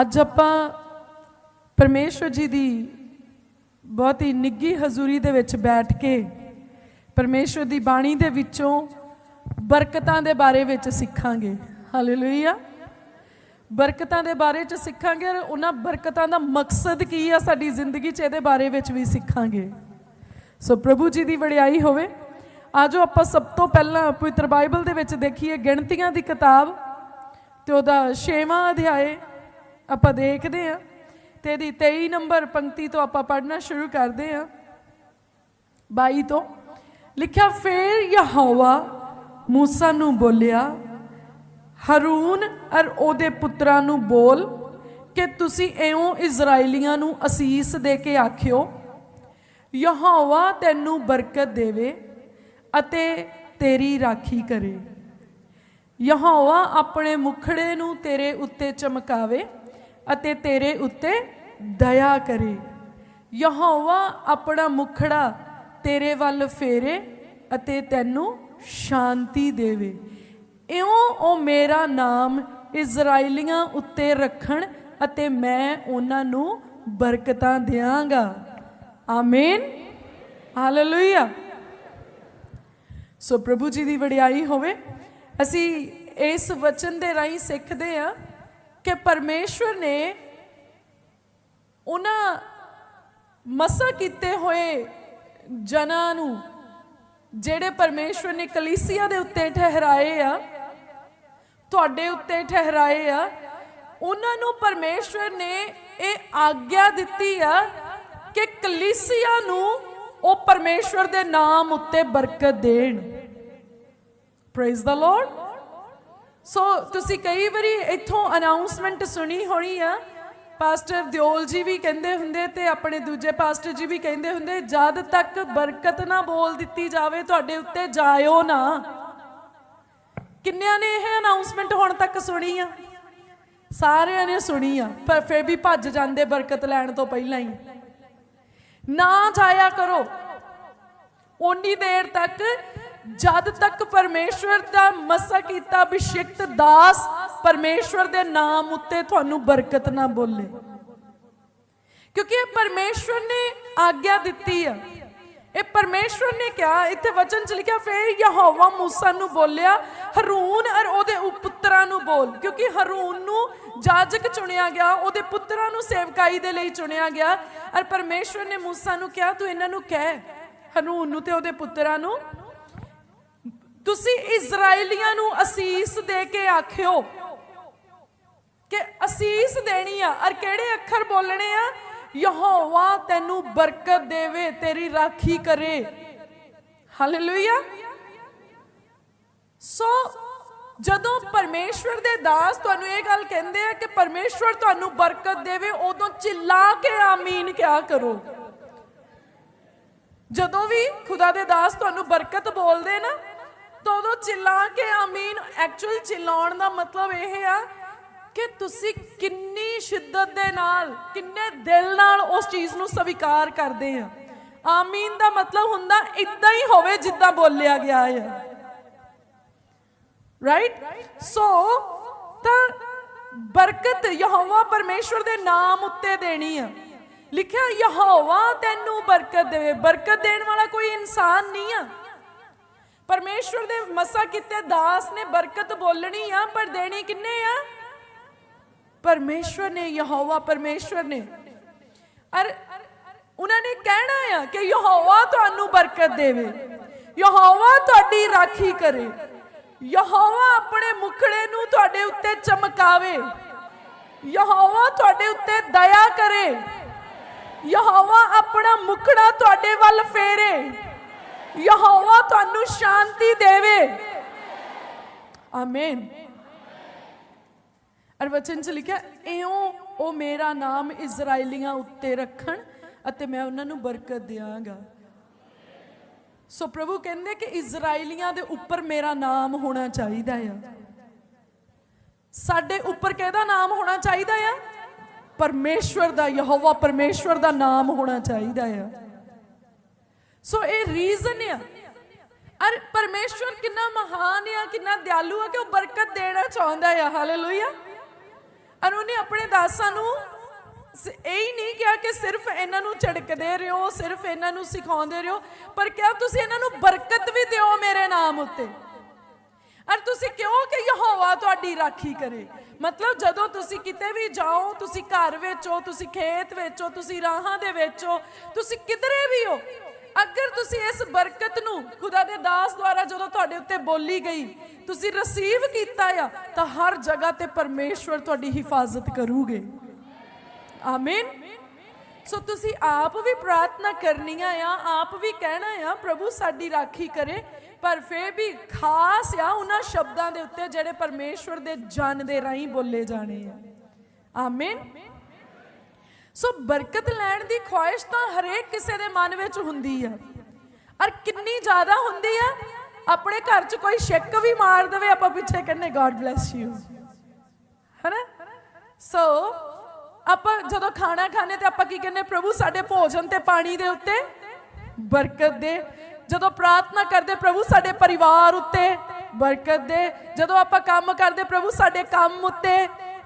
ਅੱਜ ਆਪਾਂ ਪਰਮੇਸ਼ਵਰ ਜੀ ਦੀ ਬਹੁਤ ਹੀ ਨਿੱਗੀ ਹਜ਼ੂਰੀ ਦੇ ਵਿੱਚ ਬੈਠ ਕੇ ਪਰਮੇਸ਼ਵਰ ਦੀ ਬਾਣੀ ਦੇ ਵਿੱਚੋਂ ਬਰਕਤਾਂ ਦੇ ਬਾਰੇ ਵਿੱਚ ਸਿੱਖਾਂਗੇ। ਹਾਲੇਲੂਇਆ ਬਰਕਤਾਂ ਦੇ ਬਾਰੇ ਚ ਸਿੱਖਾਂਗੇ ਔਰ ਉਹਨਾਂ ਬਰਕਤਾਂ ਦਾ ਮਕਸਦ ਕੀ ਆ ਸਾਡੀ ਜ਼ਿੰਦਗੀ 'ਚ ਇਹਦੇ ਬਾਰੇ ਵਿੱਚ ਵੀ ਸਿੱਖਾਂਗੇ। ਸੋ ਪ੍ਰਭੂ ਜੀ ਦੀ ਵਡਿਆਈ ਹੋਵੇ। ਆਜੋ ਆਪਾਂ ਸਭ ਤੋਂ ਪਹਿਲਾਂ ਪਵਿੱਤਰ ਬਾਈਬਲ ਦੇ ਵਿੱਚ ਦੇਖੀਏ ਗਿਣਤੀਆਂ ਦੀ ਕਿਤਾਬ ਤੇ ਉਹਦਾ 6ਵਾਂ ਅਧਿਆਏ। ਆਪਾਂ ਦੇਖਦੇ ਹਾਂ ਤੇ ਇਹਦੀ 23 ਨੰਬਰ ਪੰਕਤੀ ਤੋਂ ਆਪਾਂ ਪੜ੍ਹਨਾ ਸ਼ੁਰੂ ਕਰਦੇ ਹਾਂ। 22 ਤੋਂ ਲਿਖਿਆ, ਫੇਰ ਯਹੋਵਾ ਮੂਸਾ ਨੂੰ ਬੋਲਿਆ, ਹਰੂਨ ਅਰ ਉਹਦੇ ਪੁੱਤਰਾਂ ਨੂੰ ਬੋਲ ਕਿ ਤੁਸੀਂ ਐਉਂ ਇਜ਼ਰਾਈਲੀਆਂ ਨੂੰ ਅਸੀਸ ਦੇ ਕੇ ਆਖਿਓ, ਯਹੋਵਾ ਤੈਨੂੰ ਬਰਕਤ ਦੇਵੇ ਅਤੇ ਤੇਰੀ ਰਾਖੀ ਕਰੇ। ਯਹੋਵਾ ਆਪਣੇ ਮੁਖੜੇ ਨੂੰ ਤੇਰੇ ਉੱਤੇ ਚਮਕਾਵੇ ਅਤੇ ਤੇਰੇ ਉੱਤੇ ਦਇਆ ਕਰੇ। ਯਹੋਵਾ ਆਪਣਾ ਮੁਖੜਾ ਤੇਰੇ ਵੱਲ ਫੇਰੇ ਅਤੇ ਤੈਨੂੰ ਸ਼ਾਂਤੀ ਦੇਵੇ। ਇਉਂ ਉਹ ਮੇਰਾ ਨਾਮ ਇਜ਼ਰਾਈਲੀਆਂ ਉੱਤੇ ਰੱਖਣ ਅਤੇ ਮੈਂ ਉਹਨਾਂ ਨੂੰ ਬਰਕਤਾਂ ਦਿਆਂਗਾ। ਆਮੀਨ। ਹਾਲੇਲੂਇਆ। ਸੋ ਪ੍ਰਭੂ ਜੀ ਦੀ ਵਡਿਆਈ ਹੋਵੇ। ਅਸੀਂ ਇਸ ਵਚਨ ਦੇ ਰਾਹੀਂ ਸਿੱਖਦੇ ਹਾਂ ਕਿ ਪਰਮੇਸ਼ਵਰ ਨੇ ਉਹਨਾਂ ਮਸਾ ਕੀਤੇ ਹੋਏ ਜਨਾਂ ਨੂੰ, ਜਿਹੜੇ ਪਰਮੇਸ਼ਵਰ ਨੇ ਕਲੀਸਿਆ ਦੇ ਉੱਤੇ ਠਹਿਰਾਏ ਆ, ਤੁਹਾਡੇ ਉੱਤੇ ਠਹਿਰਾਏ ਆ, ਉਹਨਾਂ ਨੂੰ ਪਰਮੇਸ਼ਵਰ ਨੇ ਇਹ ਆਗਿਆ ਦਿੱਤੀ ਆ ਕਿ ਕਲੀਸਿਆ ਨੂੰ ਉਹ ਪਰਮੇਸ਼ਵਰ ਦੇ ਨਾਮ ਉੱਤੇ ਬਰਕਤ ਦੇਣ। ਪ੍ਰੇਜ਼ ਦਾ ਲਾਰਡ ਸੋ ਤੁਸੀਂ ਕਈ ਵਾਰੀ ਇੱਥੋਂ ਅਨਾਉਂਸਮੈਂਟ ਸੁਣੀ ਹੋਣੀ ਆ। ਪਾਸਟਰ ਦਿਓਲ ਜੀ ਵੀ ਕਹਿੰਦੇ ਹੁੰਦੇ ਤੇ ਆਪਣੇ ਦੂਜੇ ਪਾਸਟਰ ਜੀ ਵੀ ਕਹਿੰਦੇ ਹੁੰਦੇ, ਜਦ ਤੱਕ ਬਰਕਤ ਨਾ ਬੋਲ ਦਿੱਤੀ ਜਾਵੇ, ਤੁਹਾਡੇ ਉੱਤੇ ਜਾਇਓ ਨਾ। ਕਿੰਨਿਆਂ ਨੇ ਇਹ ਅਨਾਉਂਸਮੈਂਟ ਹੁਣ ਤੱਕ ਸੁਣੀ ਆ? ਸਾਰਿਆਂ ਨੇ ਸੁਣੀ ਆ, ਪਰ ਫਿਰ ਵੀ ਭੱਜ ਜਾਂਦੇ ਬਰਕਤ ਲੈਣ ਤੋਂ ਪਹਿਲਾਂ ਹੀ। ਨਾ ਜਾਇਆ ਕਰੋ। ਓਨੀ ਦੇਰ ਤੱਕ ਜਦ ਤੱਕ ਪਰਮੇਸ਼ਵਰ ਦਾ ਮਸਾ ਕੀਤਾ ਅਭਿਸ਼ੇਕਤ ਦਾਸ, ਪਰਮੇਸ਼ਵਰ ਦੇ ਨਾਮ ਉੱਤੇ ਤੁਹਾਨੂੰ ਬਰਕਤ ਨਾ ਬੋਲੇ। ਕਿਉਂਕਿ ਇਹ ਪਰਮੇਸ਼ਵਰ ਨੇ ਆਗਿਆ ਦਿੱਤੀ ਆ। ਇਹ ਪਰਮੇਸ਼ਵਰ ਨੇ ਕਿਹਾ, ਇੱਥੇ ਵਚਨ ਚ ਲਿਖਿਆ, ਫੇਰ ਯਹੋਵਾ ਮੂਸਾ ਨੂੰ ਬੋਲਿਆ, ਹਰੂਨ ਔਰ ਉਹਦੇ ਪੁੱਤਰਾਂ ਨੂੰ ਬੋਲ। ਕਿਉਂਕਿ ਹਰੂਨ ਨੂੰ ਜਾਜਕ ਚੁਣਿਆ ਗਿਆ, ਉਹਦੇ ਪੁੱਤਰਾਂ ਨੂੰ ਸੇਵਕਾਈ ਦੇ ਲਈ ਚੁਣਿਆ ਗਿਆ। ਔਰ ਪਰਮੇਸ਼ਵਰ ਨੇ ਮੂਸਾ ਨੂੰ ਕਿਹਾ, ਤੂੰ ਇਹਨਾਂ ਨੂੰ ਕਹਿ, ਹਰੂਨ ਨੂੰ ਤੇ ਉਹਦੇ ਪੁੱਤਰਾਂ ਨੂੰ ਤੁਸੀਂ ਇਜ਼ਰਾਈਲੀਆਂ ਨੂੰ ਅਸੀਸ ਦੇ ਕੇ ਆਖਿਓ ਕਿ ਅਸੀਸ ਦੇਣੀ ਆ। ਔਰ ਕਿਹੜੇ ਅੱਖਰ ਬੋਲਣੇ ਆ? ਯਹੋਵਾ ਤੈਨੂੰ ਬਰਕਤ ਦੇਵੇ, ਤੇਰੀ ਰਾਖੀ ਕਰੇ। ਹਾਲੇਲੂਇਆ ਸੋ ਜਦੋਂ ਪਰਮੇਸ਼ਵਰ ਦੇ ਦਾਸ ਤੁਹਾਨੂੰ ਇਹ ਗੱਲ ਕਹਿੰਦੇ ਆ ਕਿ ਪਰਮੇਸ਼ਵਰ ਤੁਹਾਨੂੰ ਬਰਕਤ ਦੇਵੇ, ਉਦੋਂ ਚਿੱਲਾ ਕੇ ਆਮੀਨ ਕਿਆ ਕਰੋ? ਜਦੋਂ ਵੀ ਖੁਦਾ ਦੇ ਦਾਸ ਤੁਹਾਨੂੰ ਬਰਕਤ ਬੋਲਦੇ ਨਾ ਤਾਂ ਉਦੋਂ ਚਿੱਲਾ ਕੇ ਆਮੀਨ ਐਕਚੁਅਲ ਚਿਲਾਉਣ ਦਾ ਮਤਲਬ ਇਹ ਆ ਕਿ ਤੁਸੀਂ ਕਿੰਨੀ ਸ਼ਿੱਦਤ ਦੇ ਨਾਲ, ਕਿੰਨੇ ਦਿਲ ਨਾਲ ਉਸ ਚੀਜ਼ ਨੂੰ ਸਵੀਕਾਰ ਕਰਦੇ ਆ। ਆਮੀਨ ਦਾ ਮਤਲਬ ਹੁੰਦਾ ਇਦਾਂ ਹੀ ਹੋਵੇ ਜਿੱਦਾਂ ਬੋਲਿਆ ਗਿਆ ਹੈ ਰਾਈਟ ਸੋ ਤਾਂ ਬਰਕਤ ਯਹੋਵਾ ਪਰਮੇਸ਼ਵਰ ਦੇ ਨਾਮ ਉੱਤੇ ਦੇਣੀ ਆ। ਲਿਖਿਆ, ਯਹੋਵਾ ਤੈਨੂੰ ਬਰਕਤ ਦੇਵੇ। ਬਰਕਤ ਦੇਣ ਵਾਲਾ ਕੋਈ ਇਨਸਾਨ ਨਹੀਂ ਆ। ਪਰਮੇਸ਼ਵਰ ਦੇ ਮਸਾ ਕੀਤੇ ਦਾਸ ਨੇ ਬਰਕਤ ਬੋਲਣੀ ਆ, ਪਰ ਦੇਣੀ ਕਿੰਨੇ ਆ? ਪਰਮੇਸ਼ਵਰ ਨੇ, ਯਹੋਵਾ ਪਰਮੇਸ਼ਵਰ ਨੇ। ਅਰ ਉਹਨਾਂ ਨੇ ਕਹਿਣਾ ਆ ਕਿ ਯਹੋਵਾ ਤੁਹਾਨੂੰ ਬਰਕਤ ਦੇਵੇ। ਯਹੋਵਾ ਤੁਹਾਡੀ ਰਾਖੀ ਕਰੇ। ਯਹੋਵਾ ਆਪਣੇ ਮੁਖੜੇ ਨੂੰ ਤੁਹਾਡੇ ਉੱਤੇ ਚਮਕਾਵੇ। ਯਹੋਵਾ ਤੁਹਾਡੇ ਉੱਤੇ ਦਇਆ ਕਰੇ। ਯਹੋਵਾ ਆਪਣਾ ਮੁਖੜਾ ਤੁਹਾਡੇ ਵੱਲ ਫੇਰੇ। ਯਹੋਵਾ ਤੁਹਾਨੂੰ ਸ਼ਾਂਤੀ ਦੇਵੇ। ਆਮੀਨ ਅਰ ਵਚਨ ਚ ਲਿਖਿਆ, ਇਉਂ ਉਹ ਮੇਰਾ ਨਾਮ ਇਜ਼ਰਾਈਲੀਆਂ ਉੱਤੇ ਰੱਖਣ ਅਤੇ ਮੈਂ ਉਹਨਾਂ ਨੂੰ ਬਰਕਤ ਦਿਆਂਗਾ। ਸੋ ਪ੍ਰਭੂ ਕਹਿੰਦੇ ਕਿ ਇਜ਼ਰਾਈਲੀਆਂ ਦੇ ਉੱਪਰ ਮੇਰਾ ਨਾਮ ਹੋਣਾ ਚਾਹੀਦਾ ਆ। ਸਾਡੇ ਉੱਪਰ ਕਿਹਦਾ ਨਾਮ ਹੋਣਾ ਚਾਹੀਦਾ ਆ? ਪਰਮੇਸ਼ਵਰ ਦਾ, ਯਹੋਵਾ ਪਰਮੇਸ਼ਵਰ ਦਾ ਨਾਮ ਹੋਣਾ ਚਾਹੀਦਾ ਆ। ਸੋ ਇਹ ਰੀਜ਼ਨ ਆ। ਅਰ, ਪਰਮੇਸ਼ਵਰ ਕਿੰਨਾ ਮਹਾਨ ਆ, ਕਿੰਨਾ ਦਿਆਲੂ ਆ ਕਿ ਉਹ ਬਰਕਤ ਦੇਣਾ ਚਾਹੁੰਦਾ ਆ। ਹਾਲੇਲੂਇਆ ਔਰ ਉਹਨੇ ਆਪਣੇ ਦਾਸਾਂ ਨੂੰ ਇਹ ਹੀ ਨਹੀਂ ਕਿਹਾ ਕਿ ਸਿਰਫ ਇਹਨਾਂ ਨੂੰ ਝਿੜਕਦੇ ਰਹੋ, ਸਿਰਫ ਇਹਨਾਂ ਨੂੰ ਸਿਖਾਉਂਦੇ ਰਹੋ, ਪਰ ਕਿਹਾ ਤੁਸੀਂ ਇਹਨਾਂ ਨੂੰ ਬਰਕਤ ਵੀ ਦਿਓ ਮੇਰੇ ਨਾਮ ਉੱਤੇ। ਔਰ ਤੁਸੀਂ ਕਿਉਂ ਕਿ ਯਹੋਵਾ ਤੁਹਾਡੀ ਰਾਖੀ ਕਰੇ? ਮਤਲਬ ਜਦੋਂ ਤੁਸੀਂ ਕਿਤੇ ਵੀ ਜਾਓ, ਤੁਸੀਂ ਘਰ ਵਿੱਚ ਹੋ, ਤੁਸੀਂ ਖੇਤ ਵਿੱਚ ਹੋ, ਤੁਸੀਂ ਰਾਹਾਂ ਦੇ ਵਿੱਚ ਹੋ, ਤੁਸੀਂ ਕਿਧਰੇ ਵੀ ਹੋ ਅਗਰ ਤੁਸੀਂ ਇਸ ਬਰਕਤ ਨੂੰ ਖੁਦਾ ਦੇ ਦਾਸ ਦੁਆਰਾ ਜਦੋਂ ਤੁਹਾਡੇ ਉੱਤੇ ਬੋਲੀ ਗਈ, ਤੁਸੀਂ ਰਿਸੀਵ ਕੀਤਾ ਆ, ਤਾਂ ਹਰ ਜਗ੍ਹਾ ਤੇ ਪਰਮੇਸ਼ਵਰ ਤੁਹਾਡੀ ਹਿਫਾਜ਼ਤ ਕਰੂਗੇ। ਆਮੀਨ ਸੋ ਤੁਸੀਂ ਆਪ ਵੀ ਪ੍ਰਾਰਥਨਾ ਕਰਨੀਆਂ ਆ, ਆਪ ਵੀ ਕਹਿਣਾ ਆ, ਪ੍ਰਭੂ ਸਾਡੀ ਰਾਖੀ ਕਰੇ, ਪਰ ਫੇਰ ਵੀ ਖਾਸ ਆ ਉਹਨਾਂ ਸ਼ਬਦਾਂ ਦੇ ਉੱਤੇ ਜਿਹੜੇ ਪਰਮੇਸ਼ਵਰ ਦੇ ਜਨ ਦੇ ਰਾਹੀਂ ਬੋਲੇ ਜਾਣੇ ਆ। ਆਮੀਨ ਸੋ ਬਰਕਤ ਲੈਣ ਦੀ ਖੁਆਇਸ਼ ਤਾਂ ਹਰੇਕ ਕਿਸੇ ਦੇ ਮਨ ਵਿੱਚ ਹੁੰਦੀ ਆ। ਔਰ ਕਿੰਨੀ ਜ਼ਿਆਦਾ ਹੁੰਦੀ ਆ, ਆਪਣੇ ਘਰ 'ਚ ਕੋਈ ਸ਼ੱਕ ਵੀ ਮਾਰ ਦੇਵੇ ਆਪਾਂ ਪਿੱਛੇ ਕਹਿੰਦੇ ਗੋਡ ਬlesਸ ਯੂ ਹੈਨਾ? ਸੋ ਆਪਾਂ ਜਦੋਂ ਖਾਣਾ ਖਾਣੇ ਤੇ ਆਪਾਂ ਕੀ ਕਹਿੰਦੇ, ਪ੍ਰਭੂ, ਸਾਡੇ ਭੋਜਨ ਤੇ ਪਾਣੀ ਦੇ ਉੱਤੇ ਬਰਕਤ ਦੇ। ਜਦੋਂ ਪ੍ਰਾਰਥਨਾ ਕਰਦੇ, ਪ੍ਰਭੂ, ਸਾਡੇ ਪਰਿਵਾਰ ਉੱਤੇ ਬਰਕਤ ਦੇ। ਜਦੋਂ ਆਪਾਂ ਕੰਮ ਕਰਦੇ, ਪ੍ਰਭੂ, ਸਾਡੇ ਕੰਮ ਉੱਤੇ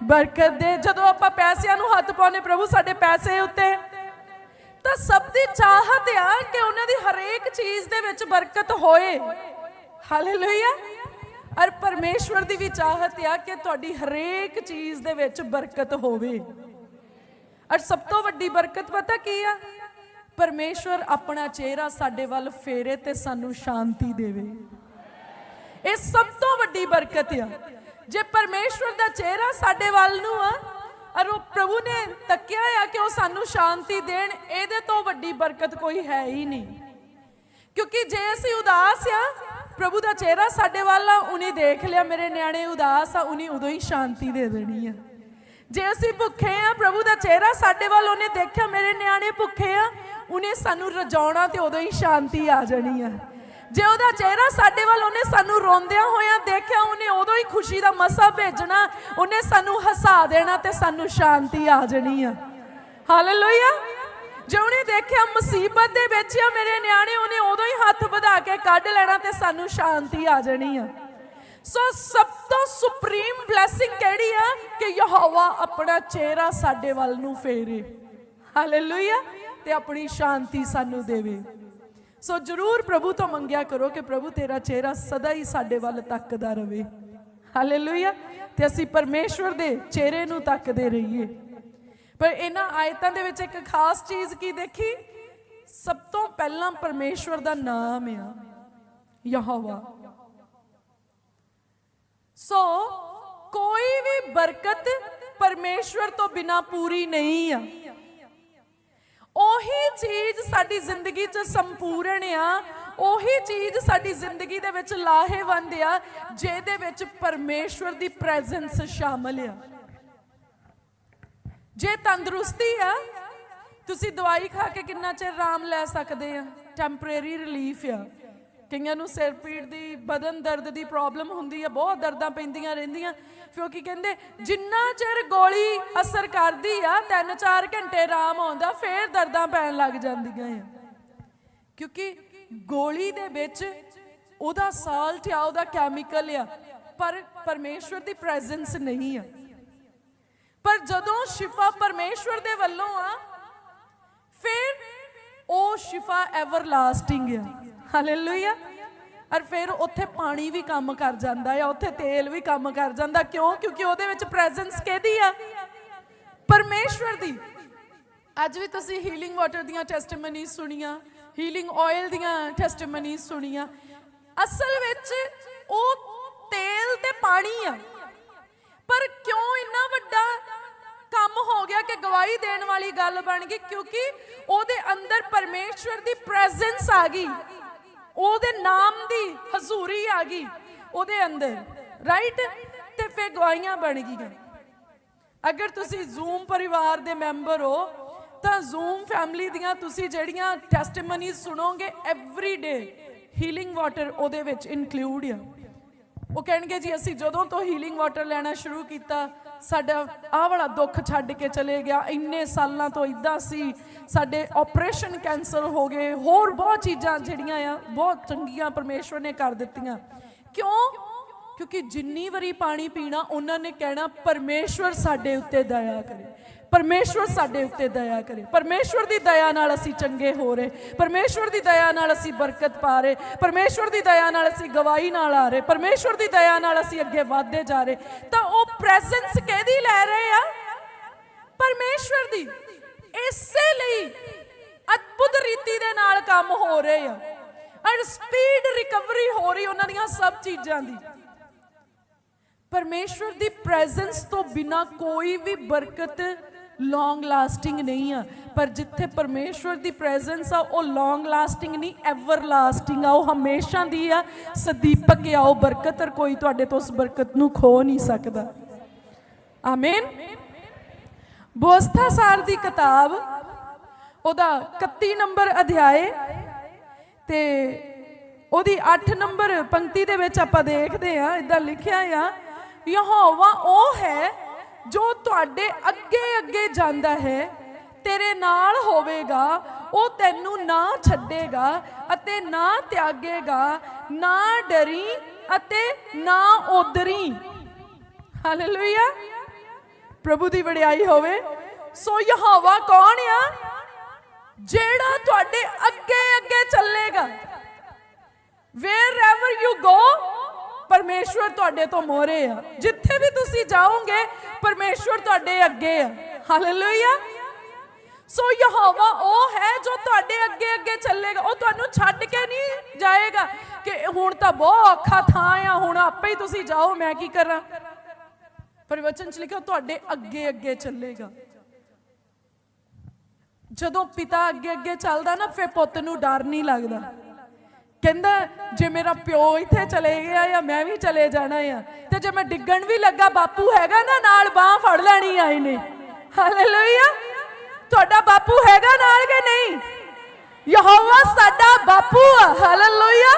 ਬਰਕਤ ਦੇ। ਜਦੋਂ ਆਪਾਂ ਪੈਸਿਆਂ ਨੂੰ ਹੱਥ ਪਾਉਨੇ ਪ੍ਰਭੂ, ਸਾਡੇ ਪੈਸੇ ਉੱਤੇ। ਤਾਂ ਸਭ ਦੀ ਚਾਹਤ ਆ ਕਿ ਉਹਨਾਂ ਦੀ ਹਰੇਕ ਚੀਜ਼ ਦੇ ਵਿੱਚ ਬਰਕਤ ਹੋਏ। ਹਾਲੇਲੂਇਆ ਔਰ ਪਰਮੇਸ਼ਵਰ ਦੀ ਵੀ ਚਾਹਤ ਆ ਕਿ ਤੁਹਾਡੀ ਹਰੇਕ ਚੀਜ਼ ਦੇ ਵਿੱਚ ਬਰਕਤ ਹੋਵੇ। ਔਰ ਸਭ ਤੋਂ ਵੱਡੀ ਬਰਕਤ ਪਤਾ ਕੀ ਆ? ਪਰਮੇਸ਼ਵਰ ਆਪਣਾ ਚਿਹਰਾ ਸਾਡੇ ਵੱਲ ਫੇਰੇ ਤੇ ਸਾਨੂੰ ਸ਼ਾਂਤੀ ਦੇਵੇ। ਇਹ ਸਭ ਤੋਂ ਵੱਡੀ ਬਰਕਤ ਆ। ਜੇ ਪਰਮੇਸ਼ਵਰ ਦਾ ਚਿਹਰਾ ਸਾਡੇ ਵੱਲ ਨੂੰ ਆ, ਔਰ ਉਹ ਪ੍ਰਭੂ ਨੇ ਤੱਕਿਆ ਆ ਕਿ ਉਹ ਸਾਨੂੰ ਸ਼ਾਂਤੀ ਦੇਣ, ਇਹਦੇ ਤੋਂ ਵੱਡੀ ਬਰਕਤ ਕੋਈ ਹੈ ਹੀ ਨਹੀਂ। ਕਿਉਂਕਿ ਜੇ ਅਸੀਂ ਉਦਾਸ ਆ, ਪ੍ਰਭੂ ਦਾ ਚਿਹਰਾ ਸਾਡੇ ਵੱਲ ਆ ਉਹਨੇ ਦੇਖ ਲਿਆ, ਮੇਰੇ ਨਿਆਣੇ ਉਦਾਸ ਆ ਉਹਨੇ ਉਦੋਂ ਹੀ ਸ਼ਾਂਤੀ ਦੇ ਦੇਣੀ ਆ। ਜੇ ਅਸੀਂ ਭੁੱਖੇ ਆ, ਪ੍ਰਭੂ ਦਾ ਚਿਹਰਾ ਸਾਡੇ ਵੱਲ ਉਹਨੇ ਦੇਖਿਆ, ਮੇਰੇ ਨਿਆਣੇ ਭੁੱਖੇ ਆ, ਉਹਨੇ ਸਾਨੂੰ ਰਜਾਉਣਾ ਤੇ ਉਦੋਂ ਹੀ ਸ਼ਾਂਤੀ ਆ ਜਾਣੀ ਆ। ਜੇ ਉਹਦਾ ਚਿਹਰਾ ਸਾਡੇ ਵੱਲ ਉਹਨੇ ਸਾਨੂੰ ਰੋਂਦਿਆਂ ਹੋਇਆਂ ਦੇਖਿਆ, ਉਹਨੇ ਉਦੋਂ ਹੀ ਖੁਸ਼ੀ ਦਾ ਮਸਾ ਭੇਜਣਾ, ਉਹਨੇ ਸਾਨੂੰ ਹਸਾ ਦੇਣਾ ਤੇ ਸਾਨੂੰ ਸ਼ਾਂਤੀ ਆ ਜਾਣੀ ਆ। ਹਾਲੇਲੂਇਆ ਜੇ ਉਹਨੇ ਦੇਖਿਆ ਮੁਸੀਬਤ ਦੇ ਵਿੱਚ ਆ ਮੇਰੇ ਨਿਆਣੇ, ਉਹਨੇ ਉਦੋਂ ਹੀ ਹੱਥ ਵਧਾ ਕੇ ਕੱਢ ਲੈਣਾ ਤੇ ਸਾਨੂੰ ਸ਼ਾਂਤੀ ਆ ਜਾਣੀ ਆ। ਸੋ ਸਭ ਤੋਂ ਸੁਪਰੀਮ ਬਲੇਸਿੰਗ ਕਿਹੜੀ ਆ? ਕਿ ਯਹੋਵਾ ਆਪਣਾ ਚਿਹਰਾ ਸਾਡੇ ਵੱਲ ਨੂੰ ਫੇਰੇ। ਹਾਲੇਲੂਇਆ ਤੇ ਆਪਣੀ ਸ਼ਾਂਤੀ ਸਾਨੂੰ ਦੇਵੇ। ਸੋ ਜਰੂਰ ਪ੍ਰਭੂ ਤੋਂ ਮੰਗਿਆ ਕਰੋ ਕਿ ਪ੍ਰਭੂ ਤੇਰਾ ਚਿਹਰਾ ਸਦਾ ਹੀ ਸਾਡੇ ਵੱਲ ਤੱਕਦਾ ਰਹੇ ਹਾਲੇਲੂਇਆ ਤੇ ਅਸੀਂ ਪਰਮੇਸ਼ਵਰ ਦੇ ਚਿਹਰੇ ਨੂੰ ਤੱਕਦੇ ਰਹੀਏ। ਪਰ ਇਹਨਾਂ ਆਇਤਾਂ ਦੇ ਵਿੱਚ ਇੱਕ ਖਾਸ ਚੀਜ਼ ਕੀ ਦੇਖੀ? ਸਭ ਤੋਂ ਪਹਿਲਾਂ ਪਰਮੇਸ਼ਵਰ ਦਾ ਨਾਮ ਆ, ਯਹੋਵਾ। ਸੋ ਕੋਈ ਵੀ ਬਰਕਤ ਪਰਮੇਸ਼ਵਰ ਤੋਂ ਬਿਨਾ ਪੂਰੀ ਨਹੀਂ ਆ। ਉਹੀ ਚੀਜ਼ ਸਾਡੀ ਜ਼ਿੰਦਗੀ 'ਚ ਸੰਪੂਰਨ ਆ, ਉਹੀ ਚੀਜ਼ ਸਾਡੀ ਜ਼ਿੰਦਗੀ ਦੇ ਵਿੱਚ ਲਾਹੇਵੰਦ ਆ, ਜਿਹਦੇ ਵਿੱਚ ਪਰਮੇਸ਼ਵਰ ਦੀ ਪ੍ਰੈਜ਼ੈਂਸ ਸ਼ਾਮਲ ਆ। ਜੇ ਤੰਦਰੁਸਤੀ ਆ, ਤੁਸੀਂ ਦਵਾਈ ਖਾ ਕੇ ਕਿੰਨਾ ਚਿਰ ਆਰਾਮ ਲੈ ਸਕਦੇ ਆ? ਟੈਂਪਰੇਰੀ ਰਿਲੀਫ ਆ। ਕਈਆਂ ਨੂੰ ਸਿਰ ਪੀੜ ਦੀ, ਬਦਨ ਦਰਦ ਦੀ ਪ੍ਰੋਬਲਮ ਹੁੰਦੀ ਆ, ਬਹੁਤ ਦਰਦਾਂ ਪੈਂਦੀਆਂ ਰਹਿੰਦੀਆਂ। ਫਿਰ ਕੀ ਕਹਿੰਦੇ, ਜਿੰਨਾ ਚਿਰ ਗੋਲੀ ਅਸਰ ਕਰਦੀ ਆ 3-4 ਘੰਟੇ ਆਰਾਮ ਆਉਂਦਾ, ਫੇਰ ਦਰਦਾਂ ਪੈਣ ਲੱਗ ਜਾਂਦੀਆਂ ਆ। ਕਿਉਂਕਿ ਗੋਲੀ ਦੇ ਵਿੱਚ ਉਹਦਾ ਸਾਲਟ ਆ, ਉਹਦਾ ਕੈਮੀਕਲ ਆ, ਪਰ ਪਰਮੇਸ਼ਵਰ ਦੀ ਪ੍ਰੈਜ਼ੈਂਸ ਨਹੀਂ ਆ। ਪਰ ਜਦੋਂ ਸ਼ਿਫਾ ਪਰਮੇਸ਼ਵਰ ਦੇ ਵੱਲੋਂ ਆ, ਫਿਰ ਉਹ ਸ਼ਿਫਾ ਐਵਰ ਲਾਸਟਿੰਗ ਆ। ਹਾਲੇਲੂਇਆ ਔਰ ਫਿਰ ਉੱਥੇ ਪਾਣੀ ਵੀ ਕੰਮ ਕਰ ਜਾਂਦਾ ਆ, ਉੱਥੇ ਤੇਲ ਵੀ ਕੰਮ ਕਰ ਜਾਂਦਾ। ਕਿਉਂ? ਕਿਉਂਕਿ ਉਹਦੇ ਵਿੱਚ ਪ੍ਰੈਜ਼ੈਂਸ ਕਿਹਦੀ ਆ? ਪਰਮੇਸ਼ਵਰ ਦੀ। ਅੱਜ ਵੀ ਤੁਸੀਂ ਹੀਲਿੰਗ ਵਾਟਰ ਦੀਆਂ ਟੈਸਟੀਮਨੀਜ਼ ਸੁਣੀਆਂ ਹੀਲਿੰਗ ਆਇਲ ਦੀਆਂ ਟੈਸਟੀਮਨੀਜ਼ ਸੁਣੀਆਂ। ਅਸਲ ਵਿੱਚ ਉਹ ਤੇਲ ਤੇ ਪਾਣੀ ਆ। ਪਰ ਕਿਉਂ ਇੰਨਾ ਵੱਡਾ ਕੰਮ ਹੋ ਗਿਆ ਕਿ ਗਵਾਹੀ ਦੇਣ ਵਾਲੀ ਗੱਲ ਬਣ ਗਈ? ਕਿਉਂਕਿ ਉਹਦੇ ਅੰਦਰ ਪਰਮੇਸ਼ਵਰ ਦੀ ਪ੍ਰੈਜ਼ੈਂਸ ਆ ਗਈ। ਉਹਦੇ ਨਾਮ ਦੀ ਹਜ਼ੂਰੀ ਆ ਗਈ ਉਹਦੇ ਅੰਦਰ ਰਾਈਟ ਤੇ ਫੇ ਗਵਾਹੀਆਂ ਬਣ ਗਈਆਂ। ਅਗਰ ਤੁਸੀਂ ਜ਼ੂਮ ਪਰਿਵਾਰ ਦੇ ਮੈਂਬਰ ਹੋ, ਤਾਂ ਜ਼ੂਮ ਫੈਮਿਲੀ ਦੀਆਂ ਤੁਸੀਂ ਜਿਹੜੀਆਂ ਟੈਸਟੀਮਨੀਜ਼ ਸੁਣੋਗੇ ਐਵਰੀ ਡੇ ਹੀਲਿੰਗ ਵਾਟਰ ਉਹਦੇ ਵਿੱਚ ਇਨਕਲੂਡ ਆ। ਉਹ ਕਹਿਣਗੇ ਜੀ, ਅਸੀਂ ਜਦੋਂ ਤੋਂ ਹੀਲਿੰਗ ਵਾਟਰ ਲੈਣਾ ਸ਼ੁਰੂ ਕੀਤਾ ਸਾਡਾ ਆਹ ਵਾਲਾ ਦੁੱਖ ਛੱਡ ਕੇ ਚਲੇ ਗਿਆ। ਇੰਨੇ ਸਾਲਾਂ ਤੋਂ ਇਦਾਂ ਸੀ। ਸਾਡੇ ਆਪਰੇਸ਼ਨ ਕੈਂਸਲ ਹੋ ਗਏ। ਹੋਰ ਬਹੁਤ ਚੀਜ਼ਾਂ ਜਿਹੜੀਆਂ ਆ, ਬਹੁਤ ਚੰਗੀਆਂ ਪਰਮੇਸ਼ਵਰ ਨੇ ਕਰ ਦਿੱਤੀਆਂ। ਕਿਉਂ? ਕਿਉਂਕਿ ਜਿੰਨੀ ਵਾਰੀ ਪਾਣੀ ਪੀਣਾ, ਉਹਨਾਂ ਨੇ ਕਹਿਣਾ, ਪਰਮੇਸ਼ਵਰ ਸਾਡੇ ਉੱਤੇ ਦਇਆ ਕਰੇ। ਪਰਮੇਸ਼ਵਰ ਸਾਡੇ ਉੱਤੇ ਦਇਆ ਕਰੇ। ਪਰਮੇਸ਼ਵਰ ਦੀ ਦਇਆ ਨਾਲ ਅਸੀਂ ਚੰਗੇ ਹੋ ਰਹੇ। ਪਰਮੇਸ਼ਵਰ ਦੀ ਦਇਆ ਨਾਲ ਅਸੀਂ ਬਰਕਤ ਪਾ ਰਹੇ। ਪਰਮੇਸ਼ਵਰ ਦੀ ਦਇਆ ਨਾਲ ਅਸੀਂ ਗਵਾਹੀ ਨਾਲ ਆ ਰਹੇ। ਪਰਮੇਸ਼ਵਰ ਦੀ ਦਇਆ ਨਾਲ ਅਸੀਂ ਅੱਗੇ ਵਧਦੇ ਜਾ ਰਹੇ। ਤਾਂ ਉਹ ਪ੍ਰੈਜ਼ੈਂਸ ਕਿਹਦੀ ਲੈ ਰਹੇ ਆ? ਪਰਮੇਸ਼ਵਰ ਦੀ। ਇਸੇ ਲਈ ਅਦਭੁਤ ਰੀਤੀ ਦੇ ਨਾਲ ਕੰਮ ਹੋ ਰਹੇ ਆ। ਔਰ ਸਪੀਡ ਰਿਕਵਰੀ ਹੋ ਰਹੀ ਉਹਨਾਂ ਦੀਆਂ ਸਭ ਚੀਜ਼ਾਂ ਦੀ। ਪਰਮੇਸ਼ਵਰ ਦੀ ਪ੍ਰੈਜ਼ੈਂਸ ਤੋਂ ਬਿਨਾ ਕੋਈ ਵੀ ਬਰਕਤ ਲੌਂਗ ਲਾਸਟਿੰਗ ਨਹੀਂ ਆ। ਪਰ ਜਿੱਥੇ ਪਰਮੇਸ਼ਵਰ ਦੀ ਪ੍ਰੈਜ਼ੈਂਸ ਆ, ਉਹ ਲੌਂਗ ਲਾਸਟਿੰਗ ਨਹੀਂ ਐਵਰ ਲਾਸਟਿੰਗ ਆ। ਉਹ ਹਮੇਸ਼ਾ ਦੀ ਆ। ਸਦੀਪਕ ਆ, ਉਹ ਬਰਕਤ ਔਰ ਕੋਈ ਤੁਹਾਡੇ ਤੋਂ ਉਸ ਬਰਕਤ ਨੂੰ ਖੋ ਨਹੀਂ ਸਕਦਾ। ਆਮੀਨ ਬੋਸਥਾਸਾਰ ਦੀ ਕਿਤਾਬ, ਉਹਦਾ 31 ਨੰਬਰ ਅਧਿਆਏ ਤੇ ਉਹਦੀ 8 ਨੰਬਰ ਪੰਕਤੀ ਦੇ ਵਿੱਚ ਆਪਾਂ ਦੇਖਦੇ ਆ ਇਦਾਂ ਲਿਖਿਆ ਆ। ਯਹੋਵਾ, ਉਹ ਹੈ ਜੋ ਤੁਹਾਡੇ ਅੱਗੇ ਅੱਗੇ ਜਾਂਦਾ ਹੈ, ਤੇਰੇ ਨਾਲ ਹੋਵੇਗਾ, ਉਹ ਤੈਨੂੰ ਨਾ ਛੱਡੇਗਾ ਅਤੇ ਨਾ ਤਿਆਗੇਗਾ, ਨਾ ਡਰੀ ਅਤੇ ਨਾ ਉਦਰੀ ਹਾਲੇਲੂਇਆ ਪ੍ਰਭੂ ਦੀ ਵਡਿਆਈ ਹੋਵੇ। ਸੋ ਯਹੋਵਾ ਕੌਣ ਆ? ਜਿਹੜਾ ਤੁਹਾਡੇ ਅੱਗੇ ਅੱਗੇ ਚੱਲੇਗਾ। ਵੇਅਰ ਐਵਰ ਯੂ ਗੋ ਪਰਮੇਸ਼ਵਰ ਤੁਹਾਡੇ ਤੋਂ ਮੋਹਰੇ ਆ। ਜਿੱਥੇ ਵੀ ਤੁਸੀਂ ਜਾਓਗੇ, ਪਰਮੇਸ਼ਵਰ ਤੁਹਾਡੇ ਅੱਗੇ ਆ। ਹਾਲੇਲੂਇਆ ਸੋ ਯਹੋਵਾ, ਉਹ ਹੈ ਜੋ ਤੁਹਾਡੇ ਅੱਗੇ ਅੱਗੇ ਚੱਲੇਗਾ। ਉਹ ਤੁਹਾਨੂੰ ਛੱਡ ਕੇ ਨਹੀਂ ਜਾਏਗਾ ਕਿ ਹੁਣ ਤਾਂ ਬਹੁਤ ਔਖਾ ਥਾਂ ਆ, ਹੁਣ ਆਪੇ ਹੀ ਤੁਸੀਂ ਜਾਓ, ਮੈਂ ਕੀ ਕਰਾਂ? ਪਰ ਵਚਨ ਚ ਲਿਖਿਆ ਤੁਹਾਡੇ ਅੱਗੇ ਅੱਗੇ ਚੱਲੇਗਾ। ਜਦੋਂ ਪਿਤਾ ਅੱਗੇ ਅੱਗੇ ਚੱਲਦਾ ਨਾ, ਫਿਰ ਪੁੱਤ ਨੂੰ ਡਰ ਨਹੀਂ ਲੱਗਦਾ। ਕਹਿੰਦਾ, ਜੇ ਮੇਰਾ ਪਿਓ ਇੱਥੇ ਚਲੇ ਗਿਆ ਜਾਂ ਮੈਂ ਵੀ ਚਲੇ ਜਾਣਾ ਆ, ਤੇ ਜੇ ਮੈਂ ਡਿੱਗਣ ਵੀ ਲੱਗਾ, ਬਾਪੂ ਹੈਗਾ ਨਾ ਨਾਲ, ਬਾਹ ਫੜ ਲੈਣੀ ਆ ਇਹਨੇ। ਹਾਲੇਲੂਇਆ ਤੁਹਾਡਾ ਬਾਪੂ ਹੈਗਾ ਨਾਲ ਕਿ ਨਹੀਂ? ਯਹੋਵਾ ਸਾਡਾ ਬਾਪੂ ਆ। ਹਾਲੇਲੂਇਆ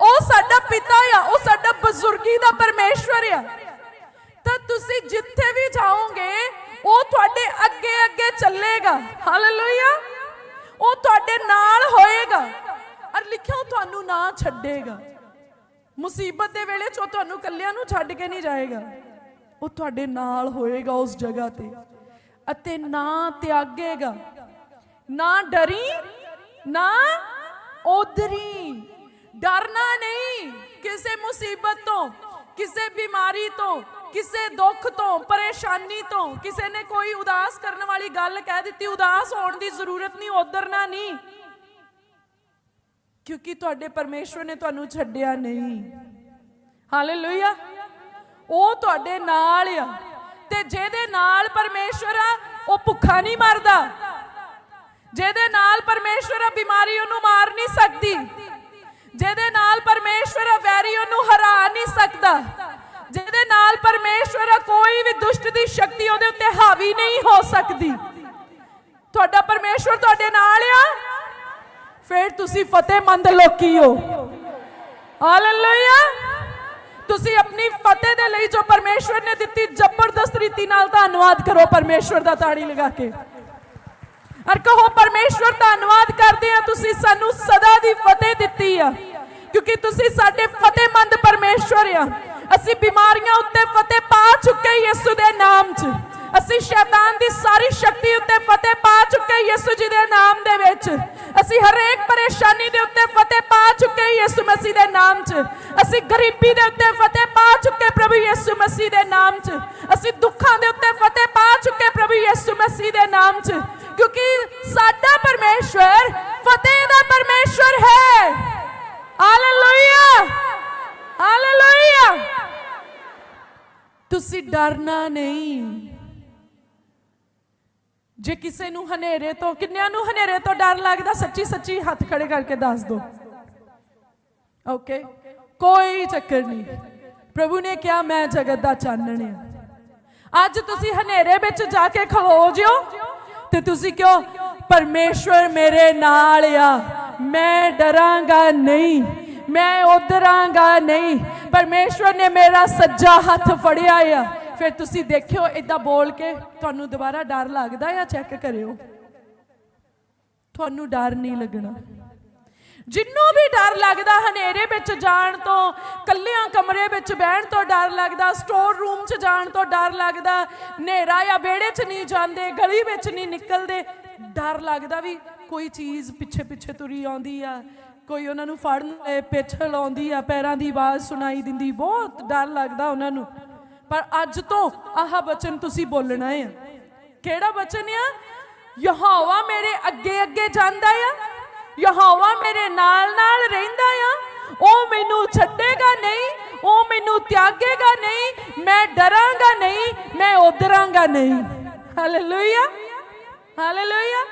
ਉਹ ਸਾਡਾ ਪਿਤਾ ਆ, ਉਹ ਸਾਡਾ ਬਜ਼ੁਰਗੀ ਦਾ ਪਰਮੇਸ਼ਵਰ ਆ। ਤਾਂ ਤੁਸੀਂ ਜਿੱਥੇ ਵੀ ਜਾਓਗੇ, ਉਹ ਤੁਹਾਡੇ ਅੱਗੇ ਅੱਗੇ ਚੱਲੇਗਾ। ਹਾਲੇਲੂਇਆ ਉਹ ਤੁਹਾਡੇ ਨਾਲ ਹੋਏਗਾ। ਲਿਖਿਆ ਉਹ ਤੁਹਾਨੂੰ ਨਾ ਛੱਡੇਗਾ। ਮੁਸੀਬਤ ਦੇ ਵੇਲੇ ਚ ਤੁਹਾਨੂੰ ਇਕੱਲਿਆਂ ਨੂੰ ਛੱਡ ਕੇ ਨਹੀਂ ਜਾਏਗਾ। ਉਹ ਤੁਹਾਡੇ ਨਾਲ ਹੋਏਗਾ ਉਸ ਜਗ੍ਹਾ ਤੇ ਅਤੇ ਨਾ ਤਿਆਗੇਗਾ। ਨਾ ਡਰੀ, ਨਾ ਉਧਰੀ। ਡਰਨਾ ਨਹੀਂ ਕਿਸੇ ਮੁਸੀਬਤ ਤੋਂ, ਕਿਸੇ ਬਿਮਾਰੀ ਤੋਂ, ਕਿਸੇ ਦੁੱਖ ਤੋਂ, ਪਰੇਸ਼ਾਨੀ ਤੋਂ। ਕਿਸੇ ਨੇ ਕੋਈ ਉਦਾਸ ਕਰਨ ਵਾਲੀ ਗੱਲ ਕਹਿ ਦਿੱਤੀ, ਉਦਾਸ ਹੋਣ ਦੀ ਜ਼ਰੂਰਤ ਨਹੀਂ, ਉਧਰਨਾ ਨਹੀਂ। ਕਿਉਂਕਿ ਤੁਹਾਡੇ ਪਰਮੇਸ਼ਵਰ ਨੇ ਤੁਹਾਨੂੰ ਛੱਡਿਆ ਨਹੀਂ। ਹਾਲੇਲੂਇਆ ਉਹ ਤੁਹਾਡੇ ਨਾਲ ਆ। ਤੇ ਜਿਹਦੇ ਨਾਲ ਪਰਮੇਸ਼ਵਰ ਆ, ਉਹ ਭੁੱਖਾ ਨਹੀਂ ਮਰਦਾ। ਜਿਹਦੇ ਨਾਲ ਪਰਮੇਸ਼ਵਰ ਆ, ਬਿਮਾਰੀ ਉਹਨੂੰ ਮਾਰ ਨਹੀਂ ਸਕਦੀ। ਜਿਹਦੇ ਨਾਲ ਪਰਮੇਸ਼ਵਰ ਆ, ਵੈਰੀ ਉਹਨੂੰ ਹਰਾ ਨਹੀਂ ਸਕਦਾ। ਜਿਹਦੇ ਨਾਲ ਪਰਮੇਸ਼ਵਰ ਆ, ਕੋਈ ਵੀ ਦੁਸ਼ਟ ਦੀ ਸ਼ਕਤੀ ਉਹਦੇ ਉੱਤੇ ਹਾਵੀ ਨਹੀਂ ਹੋ ਸਕਦੀ। ਤੁਹਾਡਾ ਪਰਮੇਸ਼ਵਰ ਤੁਹਾਡੇ ਨਾਲ ਆ। ਫਿਰ ਤੁਸੀਂ ਫਤਿਹਮੰਦ ਲੋਕੀ ਹੋ। ਹਾਲੇਲੂਇਆ ਤੁਸੀਂ ਆਪਣੀ ਫਤਿਹ ਦੇ ਲਈ ਜੋ ਪਰਮੇਸ਼ਵਰ ਨੇ ਦਿੱਤੀ, ਜ਼ਬਰਦਸਤ ਰੀਤੀ ਨਾਲ ਧੰਨਵਾਦ ਕਰੋ ਪਰਮੇਸ਼ਵਰ ਦਾ ਤਾੜੀ ਲਗਾ ਕੇ। ਔਰ ਕਹੋ, ਪਰਮੇਸ਼ਵਰ, ਧੰਨਵਾਦ ਕਰਦੇ ਆ ਤੁਸੀਂ ਸਾਨੂੰ ਸਦਾ ਦੀ ਫਤਿਹ ਦਿੱਤੀ ਆ। ਕਿਉਂਕਿ ਤੁਸੀਂ ਸਾਡੇ ਫਤਿਹਮੰਦ ਪਰਮੇਸ਼ਵਰ ਆ। ਅਸੀਂ ਬਿਮਾਰੀਆਂ ਉੱਤੇ ਫਤਿਹ ਪਾ ਚੁੱਕੇ ਯਿਸੂ ਦੇ ਨਾਮ 'ਚ। ਅਸੀਂ ਸ਼ੈਤਾਨ ਦੀ ਸਾਰੀ ਸ਼ਕਤੀ ਉੱਤੇ ਫਤਿਹ ਪਾ ਚੁੱਕੇ ਯਿਸੂ ਜੀ ਦੇ ਨਾਮ ਦੇ ਵਿੱਚ। ਅਸੀਂ ਹਰੇਕ ਪਰੇਸ਼ਾਨੀ ਦੇ ਉੱਤੇ ਫਤਿਹ ਪਾ ਚੁੱਕੇ ਯਿਸੂ ਮਸੀਹ ਦੇ ਨਾਮ 'ਚ। ਅਸੀਂ ਗਰੀਬੀ ਦੇ ਉੱਤੇ ਫਤਿਹ ਪਾ ਚੁੱਕੇ ਪ੍ਰਭੂ ਯਿਸੂ ਮਸੀਹ ਦੇ ਨਾਮ 'ਚ। ਅਸੀਂ ਦੁੱਖਾਂ ਦੇ ਉੱਤੇ ਫਤਿਹ ਪਾ ਚੁੱਕੇ ਪ੍ਰਭੂ ਯਿਸੂ ਮਸੀਹ ਦੇ ਨਾਮ 'ਚ। ਕਿਉਂਕਿ ਸਾਡਾ ਪਰਮੇਸ਼ਵਰ ਫਤਿਹ ਦਾ ਪਰਮੇਸ਼ਵਰ ਹੈ। ਹਾਲੇਲੂਇਆ ਹਾਲੇਲੂਇਆ ਤੁਸੀਂ ਡਰਨਾ ਨਹੀਂ। ਜੇ ਕਿਸੇ ਨੂੰ ਹਨੇਰੇ ਤੋਂ, ਕਿੰਨਿਆਂ ਨੂੰ ਹਨੇਰੇ ਤੋਂ ਡਰ ਲੱਗਦਾ? ਸੱਚੀ ਸੱਚੀ ਹੱਥ ਖੜੇ ਕਰਕੇ ਦੱਸ ਦਿਓ ਓਕੇ ਕੋਈ ਚੱਕਰ ਨਹੀਂ। ਪ੍ਰਭੂ ਨੇ ਕਿਹਾ, ਮੈਂ ਜਗਤ ਦਾ ਚਾਨਣ ਆ। ਅੱਜ ਤੁਸੀਂ ਹਨੇਰੇ ਵਿੱਚ ਜਾ ਕੇ ਖਲੋ ਜਿਓ ਤੇ ਤੁਸੀਂ ਕਿਉਂ? ਪਰਮੇਸ਼ਵਰ ਮੇਰੇ ਨਾਲ ਆ। ਮੈਂ ਡਰਾਂਗਾ ਨਹੀਂ। ਮੈਂ ਉਧਰਾਂਗਾ ਨਹੀਂ। ਪਰਮੇਸ਼ਵਰ ਨੇ ਮੇਰਾ ਸੱਜਾ ਹੱਥ ਫੜਿਆ ਆ। ਫਿਰ ਤੁਸੀਂ ਦੇਖਿਓ ਇਦਾਂ ਬੋਲ ਕੇ ਤੁਹਾਨੂੰ ਦੁਬਾਰਾ ਡਰ ਲੱਗਦਾ ਜਾਂ ਚੈੱਕ ਕਰਿਓ? ਤੁਹਾਨੂੰ ਡਰ ਨਹੀਂ ਲੱਗਣਾ। ਜਿੰਨੂੰ ਵੀ ਡਰ ਲੱਗਦਾ, ਹਨੇਰੇ ਵਿੱਚ ਜਾਣ ਤੋਂ, ਕੱਲਿਆਂ ਕਮਰੇ ਵਿੱਚ ਬਹਿਣ ਤੋਂ ਡਰ ਲੱਗਦਾ ਸਟੋਰ ਰੂਮ 'ਚ ਜਾਣ ਤੋਂ ਡਰ ਲੱਗਦਾ, ਹਨੇਰਾ ਜਾਂ ਵਿਹੜੇ 'ਚ ਨਹੀਂ ਜਾਂਦੇ, ਗਲੀ ਵਿੱਚ ਨਹੀਂ ਨਿਕਲਦੇ, ਡਰ ਲੱਗਦਾ ਵੀ ਕੋਈ ਚੀਜ਼ ਪਿੱਛੇ ਪਿੱਛੇ ਤੁਰੀ ਆਉਂਦੀ ਆ, ਕੋਈ ਉਹਨਾਂ ਨੂੰ ਫੜਨ ਲਈ ਪਿੱਛ ਲਾਉਂਦੀ ਆ, ਪੈਰਾਂ ਦੀ ਆਵਾਜ਼ ਸੁਣਾਈ ਦਿੰਦੀ, ਬਹੁਤ ਡਰ ਲੱਗਦਾ ਉਹਨਾਂ ਨੂੰ। ਪਰ ਅੱਜ ਤੋਂ ਆਹ ਬਚਨ ਤੁਸੀਂ ਬੋਲਣਾ ਆ। ਕਿਹੜਾ ਬਚਨ ਆ? ਯਹੋਵਾ ਮੇਰੇ ਅੱਗੇ ਅੱਗੇ ਜਾਂਦਾ ਆ। ਯਹੋਵਾ ਮੇਰੇ ਨਾਲ ਨਾਲ ਰਹਿੰਦਾ ਆ। ਉਹ ਮੈਨੂੰ ਛੱਡੇਗਾ ਨਹੀਂ, ਉਹ ਮੈਨੂੰ ਤਿਆਗੇਗਾ ਨਹੀਂ, ਮੈਂ ਡਰਾਂਗਾ ਨਹੀਂ, ਮੈਂ ਉਧਰਾਂਗਾ ਨਹੀਂ। ਹਾਲੇਲੂਇਆ ਹਾਲੇਲੂਇਆ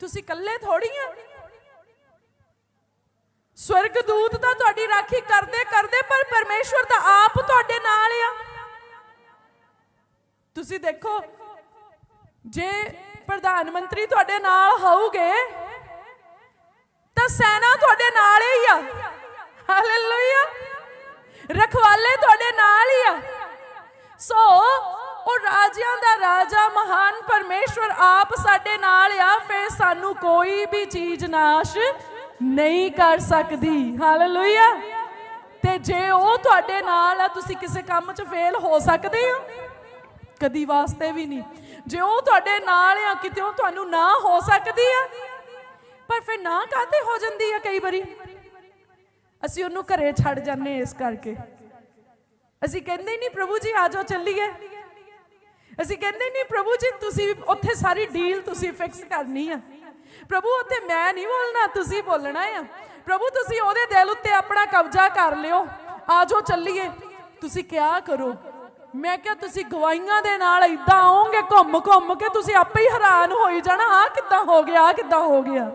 ਤੁਸੀਂ ਇਕੱਲੇ ਥੋੜੀ ਆ? ਸਵਰਗਦੂਤ ਤਾਂ ਤੁਹਾਡੀ ਰਾਖੀ ਕਰਦੇ ਕਰਦੇ, ਪਰ ਪਰਮੇਸ਼ਵਰ ਤਾਂ ਆਪ ਤੁਹਾਡੇ ਨਾਲ ਆ। ਤੁਸੀਂ ਦੇਖੋ, ਜੇ ਪ੍ਰਧਾਨ ਮੰਤਰੀ ਤੁਹਾਡੇ ਨਾਲ ਹੋਊਗੇ, ਤਾਂ ਸੈਨਾ ਤੁਹਾਡੇ ਨਾਲ ਹੀ ਆ। ਹਾਲੇਲੂਇਆ। ਰਖਵਾਲੇ ਤੁਹਾਡੇ ਨਾਲ ਹੀ ਆ। ਸੋ, ਉਹ ਰਾਜਿਆਂ ਦਾ ਰਾਜਾ, ਮਹਾਨ ਪਰਮੇਸ਼ਵਰ ਆਪ ਸਾਡੇ ਨਾਲ ਆ, ਫਿਰ ਸਾਨੂੰ ਕੋਈ ਵੀ ਚੀਜ਼ ਨਾਸ਼ ਨਹੀਂ ਕਰ ਸਕਦੀ। ਹਾਲੇਲੂਇਆ ਤੇ ਜੇ ਉਹ ਤੁਹਾਡੇ ਨਾਲ ਆ, ਤੁਸੀਂ ਕਿਸੇ ਕੰਮ 'ਚ ਫੇਲ ਹੋ ਸਕਦੇ ਹੋ? ਕਦੀ ਵਾਸਤੇ ਵੀ ਨਹੀਂ। ਜੇ ਉਹ ਤੁਹਾਡੇ ਨਾਲ ਆ, ਕਿਤੇ ਉਹ ਤੁਹਾਨੂੰ ਨਾ ਹੋ ਸਕਦੀ ਆ, ਪਰ ਫਿਰ ਨਾ ਕਾਤੇ ਹੋ ਜਾਂਦੀ ਆ ਕਈ ਵਾਰੀ? ਅਸੀਂ ਉਹਨੂੰ ਘਰੇ ਛੱਡ ਜਾਂਦੇ ਇਸ ਕਰਕੇ। ਅਸੀਂ ਕਹਿੰਦੇ ਨਹੀਂ, ਪ੍ਰਭੂ ਜੀ, ਆ ਜਾਓ, ਚੱਲੀਏ। ਅਸੀਂ ਕਹਿੰਦੇ ਨਹੀਂ, ਪ੍ਰਭੂ ਜੀ, ਤੁਸੀਂ ਉੱਥੇ ਸਾਰੀ ਡੀਲ ਤੁਸੀਂ ਫਿਕਸ ਕਰਨੀ ਆ। ਪ੍ਰਭੂ, ਉੱਥੇ ਮੈਂ ਨਹੀਂ ਬੋਲਣਾ, ਤੁਸੀਂ ਬੋਲਣਾ ਆ। ਪ੍ਰਭੂ, ਤੁਸੀਂ ਉਹਦੇ ਦਿਲ ਉੱਤੇ ਆਪਣਾ ਕਬਜ਼ਾ ਕਰ ਲਿਓ। ਆ ਚੱਲੀਏ। ਤੁਸੀਂ ਕਿਆ ਕਰੋ? ਮੈਂ ਕਿਹਾ, ਤੁਸੀਂ ਗਵਾਈਆਂ ਦੇ ਨਾਲ ਇਦਾਂ ਆਓਗੇ ਘੁੰਮ ਘੁੰਮ ਕੇ ਤੁਸੀਂ ਆਪੇ ਹੀ ਹੈਰਾਨ ਹੋਈ ਜਾਣਾ ਆ ਕਿੱਦਾਂ ਹੋ ਗਿਆ ਆ ਕਿੱਦਾਂ ਹੋ ਗਿਆ?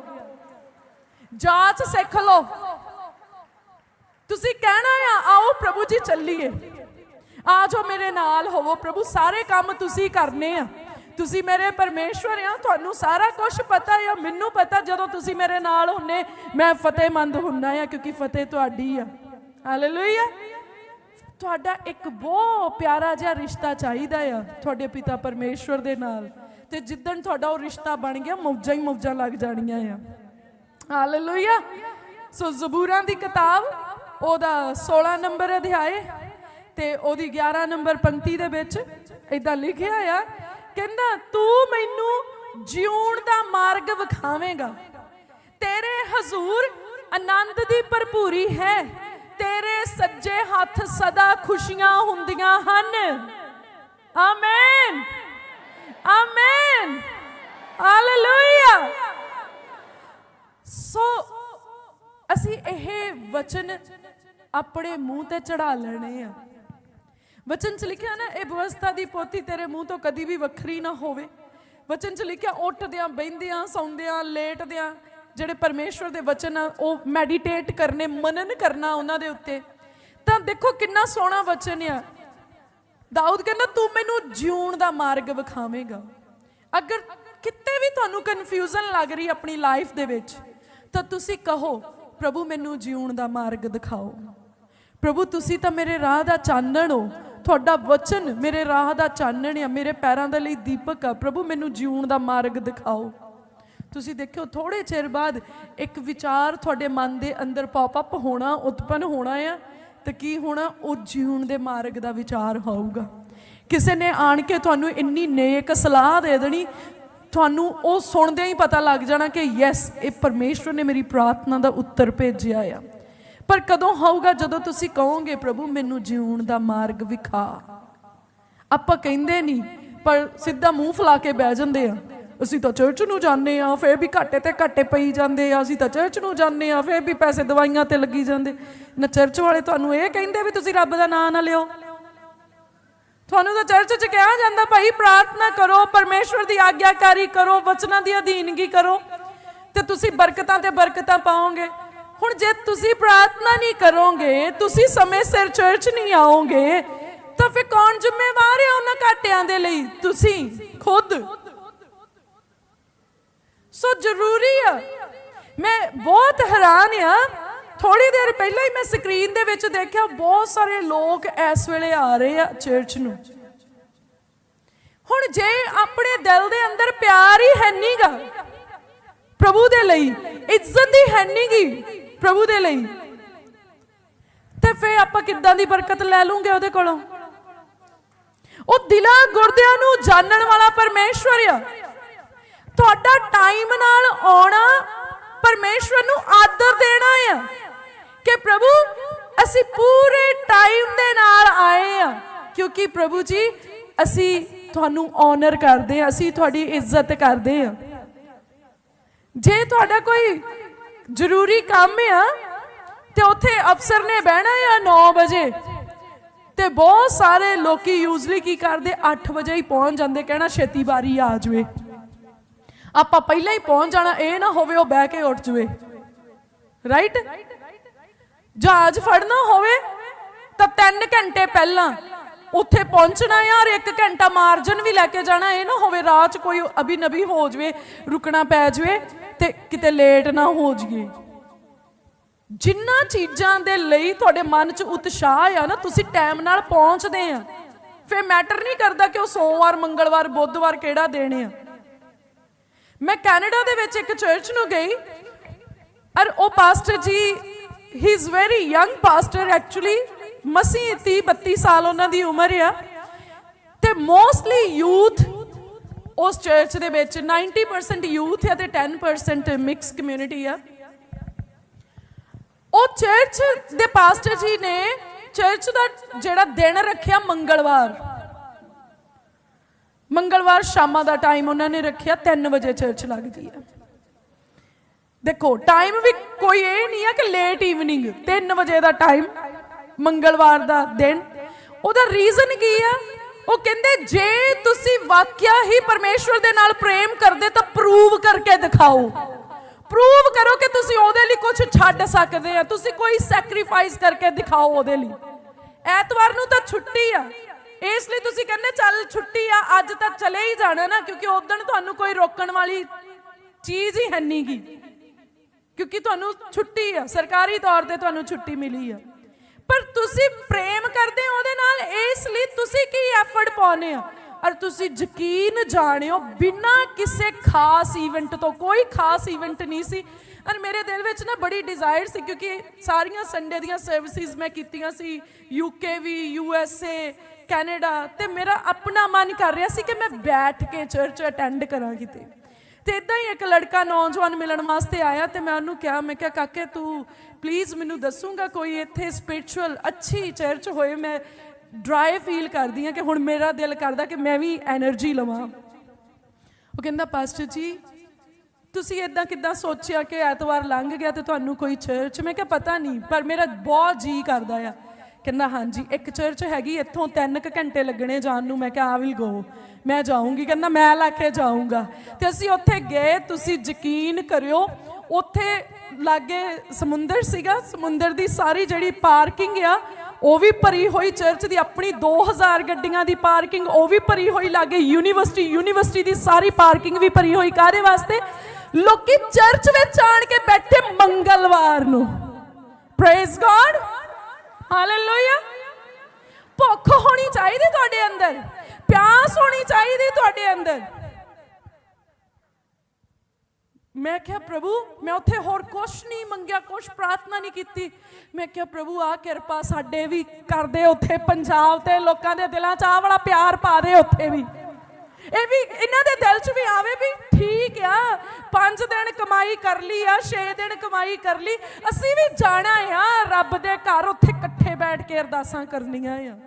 ਜਾਂਚ ਸਿੱਖ ਲਓ। ਤੁਸੀਂ ਕਹਿਣਾ ਆ, ਆਓ ਪ੍ਰਭੂ ਜੀ, ਚੱਲੀਏ। ਆ ਜਾਓ ਮੇਰੇ ਨਾਲ ਹੋਵੋ। ਪ੍ਰਭੂ, ਸਾਰੇ ਕੰਮ ਤੁਸੀਂ ਕਰਨੇ ਆ। ਤੁਸੀਂ ਮੇਰੇ ਪਰਮੇਸ਼ਵਰ ਆ, ਤੁਹਾਨੂੰ ਸਾਰਾ ਕੁਝ ਪਤਾ ਆ, ਮੈਨੂੰ ਪਤਾ ਜਦੋਂ ਤੁਸੀਂ ਮੇਰੇ ਨਾਲ ਹੁੰਨੇ, ਮੈਂ ਫਤਿਹਮੰਦ ਹੁੰਨਾ ਆ ਕਿਉਂਕਿ ਫਤਿਹ ਤੁਹਾਡੀ ਆ। ਹਾਲੇਲੂਇਆ ਤੁਹਾਡਾ ਇੱਕ ਬਹੁਤ ਪਿਆਰਾ ਜਿਹਾ ਰਿਸ਼ਤਾ ਚਾਹੀਦਾ ਆ, ਤੁਹਾਡੇ ਪਿਤਾ ਪਰਮੇਸ਼ਵਰ ਦੇ ਨਾਲ। ਤੇ ਜਿੱਦਣ ਤੁਹਾਡਾ ਉਹ ਰਿਸ਼ਤਾ ਬਣ ਗਿਆ, ਮੌਜਾਂ ਹੀ ਮੌਜਾਂ ਲੱਗ ਜਾਣੀਆਂ ਆ। ਹਾਲੇਲੂਇਆ ਸੋ ਜ਼ਬੂਰਾਂ ਦੀ ਕਿਤਾਬ, ਉਹਦਾ 16 ਨੰਬਰ ਅਧਿਆਏ ਤੇ ਉਹਦੀ 11 ਨੰਬਰ ਪੰਕਤੀ ਦੇ ਵਿੱਚ ਇਦਾਂ ਲਿਖਿਆ ਆ ਕਹਿੰਦਾ, ਤੂੰ ਮੈਨੂੰ ਜਿਉਣ ਦਾ ਮਾਰਗ ਵਿਖਾਵੇਂਗਾ। ਤੇਰੇ ਹਜ਼ੂਰ ਆਨੰਦ ਦੀ ਭਰਪੂਰੀ ਹੈ। ਤੇਰੇ ਸੱਜੇ ਹੱਥ ਸਦਾ ਖੁਸ਼ੀਆਂ ਹੁੰਦੀਆਂ ਹਨ। ਆਮੇਨ ਆਮੇਨ ਹਾਲੇਲੂਇਆ ਸੋ ਅਸੀਂ ਇਹ ਵਚਨ ਆਪਣੇ ਮੂੰਹ ਤੇ ਚੜਾ ਲੈਣੇ ਆ। ਵਚਨ ਚ ਲਿਖਿਆ ਨਾ ਇਹ ਵਿਵਸਥਾ ਦੀ ਪੋਤੀ ਤੇਰੇ ਮੂੰਹ ਤੋਂ ਕਦੀ ਵੀ ਵੱਖਰੀ ਨਾ ਹੋਵੇ ਵਚਨ ਚ ਲਿਖਿਆ ਉੱਠਦਿਆਂ ਬੈੰਦਿਆਂ ਸੌਂਦਿਆਂ ਲੇਟਦਿਆਂ ਜਿਹੜੇ ਪਰਮੇਸ਼ਵਰ ਦੇ ਵਚਨ ਆ ਉਹ ਮੈਡੀਟੇਟ ਕਰਨੇ ਮਨਨ ਕਰਨਾ ਉਹਨਾਂ ਦੇ ਉੱਤੇ ਤਾਂ ਦੇਖੋ ਕਿੰਨਾ ਸੋਹਣਾ ਵਚਨ ਆ ਦਾਊਦ ਕਹਿੰਦਾ ਤੂੰ ਮੈਨੂੰ ਜਿਉਣ ਦਾ ਮਾਰਗ ਵਿਖਾਵੇਂਗਾ ਅਗਰ ਕਿਤੇ ਵੀ ਤੁਹਾਨੂੰ ਕਨਫਿਊਜ਼ਨ ਲੱਗ ਰਹੀ ਆਪਣੀ ਲਾਈਫ ਦੇ ਵਿੱਚ ਤਾਂ ਤੁਸੀਂ ਕਹੋ ਪ੍ਰਭੂ ਮੈਨੂੰ ਜਿਉਣ ਦਾ ਮਾਰਗ ਦਿਖਾਓ ਪ੍ਰਭੂ ਤੁਸੀਂ ਤਾਂ ਮੇਰੇ ਰਾਹ ਦਾ ਚਾਨਣ ਹੋ ਤੁਹਾਡਾ ਵਚਨ ਮੇਰੇ ਰਾਹ ਦਾ ਚਾਨਣ ਆ, ਮੇਰੇ ਪੈਰਾਂ ਦੇ ਲਈ ਦੀਪਕ ਆ। ਪ੍ਰਭੂ, ਮੈਨੂੰ ਜਿਉਣ ਦਾ ਮਾਰਗ ਦਿਖਾਓ। ਤੁਸੀਂ ਦੇਖਿਓ ਥੋੜੇ ਚਿਰ ਬਾਅਦ ਇੱਕ ਵਿਚਾਰ ਤੁਹਾਡੇ ਮਨ ਦੇ ਅੰਦਰ ਪੌਪ ਅਪ ਹੋਣਾ, ਉਤਪਨ ਹੋਣਾ ਆ ਤੇ ਕੀ ਹੋਣਾ? ਉਹ ਜਿਉਣ ਦੇ ਮਾਰਗ ਦਾ ਵਿਚਾਰ ਹੋਊਗਾ। ਕਿਸੇ ਨੇ ਆਣ ਕੇ ਤੁਹਾਨੂੰ ਇੰਨੀ ਨੇਕ ਸਲਾਹ ਦੇ ਦੇਣੀ, ਤੁਹਾਨੂੰ ਉਹ ਸੁਣਦਿਆਂ ਹੀ ਪਤਾ ਲੱਗ ਜਾਣਾ ਕਿ ਯੈਸ ਇਹ ਪਰਮੇਸ਼ਵਰ ਨੇ ਮੇਰੀ ਪ੍ਰਾਰਥਨਾ ਦਾ ਉੱਤਰ ਭੇਜਿਆ ਆ। ਪਰ ਕਦੋਂ ਹੋਊਗਾ ਜਦੋਂ ਤੁਸੀਂ ਕਹੋਗੇ, ਪ੍ਰਭੂ, ਮੈਨੂੰ ਜਿਉਣ ਦਾ ਮਾਰਗ ਵਿਖਾ। ਆਪਾਂ ਕਹਿੰਦੇ ਨਹੀਂ, ਪਰ ਸਿੱਧਾ ਮੂੰਹ ਫਲਾ ਕੇ ਬਹਿ ਜਾਂਦੇ ਆ। ਅਸੀਂ ਤਾਂ ਚਰਚ ਨੂੰ ਜਾਂਦੇ ਆ, ਫੇਰ ਵੀ ਘਾਟੇ ਤੇ ਘਾਟੇ ਪਈ ਜਾਂਦੇ ਆ। ਅਸੀਂ ਤਾਂ ਚਰਚ ਨੂੰ ਜਾਂਦੇ ਆ, ਫੇਰ ਵੀ ਪੈਸੇ ਦਵਾਈਆਂ ਤੇ ਲੱਗੀ ਜਾਂਦੇ। ਨਾ ਚਰਚ ਵਾਲੇ ਤੁਹਾਨੂੰ ਇਹ ਕਹਿੰਦੇ ਵੀ ਤੁਸੀਂ ਰੱਬ ਦਾ ਨਾਮ ਨਾ ਲਿਓ। ਤੁਹਾਨੂੰ ਤਾਂ ਚਰਚ 'ਚ ਕਿਹਾ ਜਾਂਦਾ, ਭਾਈ, ਪ੍ਰਾਰਥਨਾ ਕਰੋ, ਪਰਮੇਸ਼ਵਰ ਦੀ ਆਗਿਆਕਾਰੀ ਕਰੋ, ਵਚਨਾਂ ਦੀ ਅਧੀਨਗੀ ਕਰੋ। ਤੇ ਤੁਸੀਂ ਬਰਕਤਾਂ ਤੇ ਬਰਕਤਾਂ ਪਾਓਗੇ। ਹੁਣ ਜੇ ਤੁਸੀਂ ਪ੍ਰਾਰਥਨਾ ਨਹੀਂ ਕਰੋਗੇ, ਤੁਸੀਂ ਸਮੇਂ ਸਿਰ ਚਰਚ ਨਹੀਂ ਆਓਗੇ, ਤਾਂ ਫਿਰ ਕੌਣ ਜ਼ਿੰਮੇਵਾਰ ਹੈ ਉਹਨਾਂ ਘਾਟਿਆਂ ਦੇ ਲਈ? ਤੁਸੀਂ, ਖੁਦ। ਸੋ ਜ਼ਰੂਰੀ ਆ। ਮੈਂ ਬਹੁਤ ਹੈਰਾਨ ਆ। ਥੋੜੀ ਦੇਰ ਪਹਿਲਾਂ ਹੀ ਮੈਂ ਸਕਰੀਨ ਦੇ ਵਿੱਚ ਦੇਖਿਆ, ਬਹੁਤ ਸਾਰੇ ਲੋਕ ਇਸ ਵੇਲੇ ਆ ਰਹੇ ਆ ਚਰਚ ਨੂੰ। ਹੁਣ ਜੇ ਆਪਣੇ ਦਿਲ ਦੇ ਅੰਦਰ ਪਿਆਰ ਹੀ ਹੈ ਨਹੀਂਗਾ ਪ੍ਰਭੂ ਦੇ ਲਈ, ਇੱਜ਼ਤ ਹੀ ਹੈ ਨਹੀਂ ਗੀ ਪ੍ਰਭੂ ਦੇ ਲਈ। ਤੇ ਫੇ ਆਪਾਂ ਕਿੱਦਾਂ ਦੀ ਬਰਕਤ ਲੈ ਲੂਗੇ ਉਹਦੇ ਕੋਲੋਂ? ਉਹ ਦਿਲਾਂ ਗੁਰਦਿਆਂ ਨੂੰ ਜਾਣਨ ਵਾਲਾ ਪਰਮੇਸ਼ਵਰ ਆ। ਤੁਹਾਡਾ ਟਾਈਮ ਨਾਲ ਆਉਣਾ ਪਰਮੇਸ਼ਵਰ ਨੂੰ ਆਦਰ ਦੇਣਾ ਆ। ਕਿ ਪ੍ਰਭੂ, ਅਸੀਂ ਪੂਰੇ ਟਾਈਮ ਦੇ ਨਾਲ ਆਏ ਆ। ਕਿਉਂਕਿ ਪ੍ਰਭੂ ਜੀ, ਅਸੀਂ ਤੁਹਾਨੂੰ ਆਨਰ ਕਰਦੇ ਆ, ਅਸੀਂ ਤੁਹਾਡੀ ਇੱਜ਼ਤ ਕਰਦੇ ਆ। ਜੇ ਤੁਹਾਡਾ ਕੋਈ ਜ਼ਰੂਰੀ ਕੰਮ ਆ ਤੇ ਉੱਥੇ ਅਫਸਰ ਨੇ ਬਹਿਣਾ ਆ 9 ਵਜੇ। ਤੇ ਬਹੁਤ ਸਾਰੇ ਲੋਕੀ ਯੂਜ਼ਲੀ ਕੀ ਕਰਦੇ? 8 ਵਜੇ ਹੀ ਪਹੁੰਚ ਜਾਂਦੇ, ਕਹਿਣਾ ਛੇਤੀ ਬਾਰੀ ਆ ਜਾਵੇ। ਆਪਾਂ ਪਹਿਲਾਂ ਹੀ ਪਹੁੰਚ ਜਾਣਾ, ਇਹ ਨਾ ਹੋਵੇ ਉਹ ਬਹਿ ਕੇ ਉੱਠ ਜਾਵੇ। ਰਾਈਟ ਜਹਾਜ਼ ਫੜਨਾ ਹੋਵੇ ਤਾਂ 3 ਘੰਟੇ ਪਹਿਲਾਂ ਉੱਥੇ ਪਹੁੰਚਣਾ ਯਾਰ 1 ਘੰਟਾ ਮਾਰਜਨ ਵੀ ਲੈ ਕੇ ਜਾਣਾ, ਇਹ ਨਾ ਹੋਵੇ ਰਾਹ 'ਚ ਕੋਈ ਅਭੀ ਨਬੀ ਹੋ ਜਾਵੇ, ਰੁਕਣਾ ਪੈ ਜਾਵੇ ਤੇ ਕਿਤੇ ਲੇਟ ਨਾ ਹੋ ਜਾਈਏ ਜਿੰਨਾ ਚੀਜ਼ਾਂ ਦੇ ਲਈ ਤੁਹਾਡੇ ਮਨ 'ਚ ਉਤਸ਼ਾਹ ਆ ਨਾ, ਤੁਸੀਂ ਟਾਈਮ ਨਾਲ ਪਹੁੰਚਦੇ ਆ। ਫਿਰ ਮੈਟਰ ਨਹੀਂ ਕਰਦਾ ਕਿ ਉਹ ਸੋਮਵਾਰ, ਮੰਗਲਵਾਰ, ਬੁੱਧਵਾਰ ਕਿਹੜਾ ਦੇਣੇ ਆ। ਮੈਂ ਕੈਨੇਡਾ ਦੇ ਵਿੱਚ ਇੱਕ ਚਰਚ ਨੂੰ ਗਈ, ਔਰ ਉਹ pastor ji he is very young pastor actually ਮਸੀ 30 32 ਸਾਲ ਉਹਨਾਂ ਦੀ ਉਮਰ ਆ। ਤੇ ਮੋਸਟਲੀ ਯੂਥ ਉਸ ਚਰਚ ਦੇ ਵਿੱਚ 90% ਯੂਥ ਹੈ ਤੇ 10% ਮਿਕਸ ਕਮਿਊਨਿਟੀ ਆ। ਉਹ ਚਰਚ ਦੇ ਪਾਸਟਰ ਜੀ ਨੇ ਚਰਚ ਦਾ ਜਿਹੜਾ ਦਿਨ ਰੱਖਿਆ ਮੰਗਲਵਾਰ। ਮੰਗਲਵਾਰ ਸ਼ਾਮਾਂ ਦਾ ਟਾਈਮ ਉਹਨਾਂ ਨੇ ਰੱਖਿਆ 3 ਵਜੇ ਚਰਚ ਲੱਗਦੀ ਹੈ ਦੇਖੋ ਟਾਈਮ ਵੀ ਕੋਈ ਇਹ ਨਹੀਂ ਹੈ ਕਿ ਲੇਟ ਈਵਨਿੰਗ 3 ਵਜੇ ਦਾ ਟਾਈਮ ਮੰਗਲਵਾਰ ਦਾ ਦਿਨ। ਉਹਦਾ ਰੀਜ਼ਨ ਕੀ ਆ? ਉਹ ਕਹਿੰਦੇ, ਜੇ ਤੁਸੀਂ ਵਾਕਿਆ ਹੀ ਪਰਮੇਸ਼ਵਰ ਦੇ ਨਾਲ ਪ੍ਰੇਮ ਕਰਦੇ ਤਾਂ ਪ੍ਰੂਵ ਕਰਕੇ ਦਿਖਾਓ। ਪ੍ਰੂਵ ਕਰੋ ਕਿ ਤੁਸੀਂ ਉਹਦੇ ਲਈ ਕੁਝ ਛੱਡ ਸਕਦੇ ਆ। ਤੁਸੀਂ ਕੋਈ ਸੈਕਰੀਫਾਈਸ ਕਰਕੇ ਦਿਖਾਓ ਉਹਦੇ ਲਈ। ਐਤਵਾਰ ਨੂੰ ਤਾਂ ਛੁੱਟੀ ਆ। ਇਸ ਲਈ ਤੁਸੀਂ ਕਹਿੰਦੇ, ਚੱਲ ਛੁੱਟੀ ਆ, ਅੱਜ ਤਾਂ ਚਲੇ ਹੀ ਜਾਣਾ ਨਾ, ਕਿਉਂਕਿ ਉਦੋਂ ਤੁਹਾਨੂੰ ਕੋਈ ਰੋਕਣ ਵਾਲੀ ਚੀਜ਼ ਹੀ ਹੈ ਨਹੀਂਗੀ ਕਿਉਂਕਿ ਤੁਹਾਨੂੰ ਛੁੱਟੀ ਆ। ਸਰਕਾਰੀ ਤੌਰ ਤੇ ਤੁਹਾਨੂੰ ਛੁੱਟੀ ਮਿਲੀ ਆ। ਪਰ ਤੁਸੀਂ ਪ੍ਰੇਮ ਕਰਦੇ ਹੋ ਉਹਦੇ ਨਾਲ, ਇਸ ਲਈ ਤੁਸੀਂ ਕੀ ਐਫਰਟ ਪਾਉਨੇ ਹੋ? ਔਰ ਤੁਸੀਂ ਯਕੀਨ ਜਾਣਿਓ, ਬਿਨਾਂ ਕਿਸੇ ਖਾਸ ਇਵੈਂਟ ਤੋਂ, ਕੋਈ ਖਾਸ ਇਵੈਂਟ ਨਹੀਂ ਸੀ। ਔਰ ਮੇਰੇ ਦਿਲ ਵਿੱਚ ਨਾ ਬੜੀ ਡਿਜ਼ਾਇਰ ਸੀ, ਕਿਉਂਕਿ ਸਾਰੀਆਂ ਸੰਡੇ ਦੀਆਂ ਸਰਵਿਸਿਜ਼ ਮੈਂ ਕੀਤੀਆਂ ਸੀ ਯੂਕੇ ਵੀ ਯੂਐਸਏ ਕੈਨੇਡਾ ਤੇ ਮੇਰਾ ਆਪਣਾ ਮਨ ਕਰ ਰਿਹਾ ਸੀ ਕਿ ਮੈਂ ਬੈਠ ਕੇ ਚਰਚ ਅਟੈਂਡ ਕਰਾਂ ਕਿਤੇ। ਤੇ ਇਦਾਂ ਹੀ ਇੱਕ ਲੜਕਾ ਨੌਜਵਾਨ ਮਿਲਣ ਵਾਸਤੇ ਆਇਆ ਤੇ ਮੈਂ ਉਹਨੂੰ ਕਿਹਾ, ਮੈਂ ਕਿਹਾ, ਕਾਕੇ, ਤੂੰ ਪਲੀਜ਼ ਮੈਨੂੰ ਦੱਸੂਗਾ ਕੋਈ ਇੱਥੇ ਸਪਿਰਚੁਅਲ ਅੱਛੀ ਚਰਚ ਹੋਏ ਮੈਂ ਡਰਾਈ ਫੀਲ ਕਰਦੀ ਹਾਂ ਕਿ ਹੁਣ ਮੇਰਾ ਦਿਲ ਕਰਦਾ ਕਿ ਮੈਂ ਵੀ એનર્ਜੀ ਲਵਾਂ। ਉਹ ਕਹਿੰਦਾ ਪਾਸਟਰ ਜੀ, ਤੁਸੀਂ ਇਦਾਂ ਕਿਦਾਂ ਸੋਚਿਆ ਕਿ ਐਤਵਾਰ ਲੰਘ ਗਿਆ ਤੇ ਤੁਹਾਨੂੰ ਕੋਈ ਚਰਚ ਮੈਂ ਕਿਹਾ, ਪਤਾ ਨਹੀਂ, ਪਰ ਮੇਰਾ ਬਹੁਤ ਜੀ ਕਰਦਾ ਆ। ਕਹਿੰਦਾ, ਹਾਂਜੀ, ਇੱਕ ਚਰਚ ਹੈਗੀ, ਇੱਥੋਂ ਤਿੰਨ 3 ਘੰਟੇ ਲੱਗਣੇ ਜਾਣ ਨੂੰ। ਮੈਂ ਕਿਹਾ ਆ ਵਿਲ ਗੋ ਮੈਂ ਜਾਊਂਗੀ। ਕਹਿੰਦਾ, ਮੈਂ ਲਾ ਕੇ ਜਾਊਂਗਾ। ਤੇ ਅਸੀਂ ਉੱਥੇ ਗਏ, ਤੁਸੀਂ ਯਕੀਨ ਕਰਿਓ, ਉੱਥੇ ਲਾਗੇ ਸਮੁੰਦਰ ਸੀਗਾ, ਸਮੁੰਦਰ ਦੀ ਸਾਰੀ ਜਿਹੜੀ ਪਾਰਕਿੰਗ ਆ, ਉਹ ਵੀ ਭਰੀ ਹੋਈ ਚਰਚ ਦੀ, ਆਪਣੀ 2000 ਗੱਡੀਆਂ ਦੀ ਪਾਰਕਿੰਗ, ਉਹ ਵੀ ਭਰੀ ਹੋਈ ਲਾਗੇ, ਯੂਨੀਵਰਸਿਟੀ ਯੂਨੀਵਰਸਿਟੀ ਦੀ ਸਾਰੀ ਪਾਰਕਿੰਗ ਵੀ ਭਰੀ ਹੋਈ ਕਾਦੇ ਵਾਸਤੇ? ਲੋਕੀ ਚਰਚ ਵਿੱਚ ਆਣ ਕੇ ਬੈਠੇ ਮੰਗਲਵਾਰ ਨੂੰ। ਪ੍ਰੇਜ਼ ਗॉड ਹਾਲੇਲੂਇਆ ਭੁੱਖ ਹੋਣੀ ਚਾਹੀਦੀ ਤੁਹਾਡੇ ਅੰਦਰ, ਪਿਆਸ ਹੋਣੀ ਚਾਹੀਦੀ ਤੁਹਾਡੇ ਅੰਦਰ। ਮੈਂ ਕਿਹਾ, ਪ੍ਰਭੂ, ਮੈਂ ਉੱਥੇ ਹੋਰ ਕੁਛ ਨਹੀਂ ਮੰਗਿਆ, ਕੁਛ ਪ੍ਰਾਰਥਨਾ ਨਹੀਂ ਕੀਤੀ। ਮੈਂ ਕਿਹਾ, ਪ੍ਰਭੂ ਆ ਕਿਰਪਾ ਸਾਡੇ ਵੀ ਕਰਦੇ ਉੱਥੇ, ਪੰਜਾਬ ਤੇ ਲੋਕਾਂ ਦੇ ਦਿਲਾਂ 'ਚ ਆ ਵਾਲਾ ਪਿਆਰ ਪਾ ਦੇ ਉੱਥੇ ਵੀ। ਇਹ ਵੀ ਇਹਨਾਂ ਦੇ ਦਿਲ 'ਚ ਵੀ ਆਵੇ ਵੀ ਠੀਕ ਆ 5 ਦਿਨ ਕਮਾਈ ਕਰ ਲਈ ਆ 6 ਦਿਨ ਕਮਾਈ ਕਰ ਲਈ। ਅਸੀਂ ਵੀ ਜਾਣਾ ਆ, ਰੱਬ ਦੇ ਘਰ ਉੱਥੇ ਇਕੱਠੇ ਬੈਠ ਕੇ ਅਰਦਾਸਾਂ ਕਰਨੀਆਂ ਆ।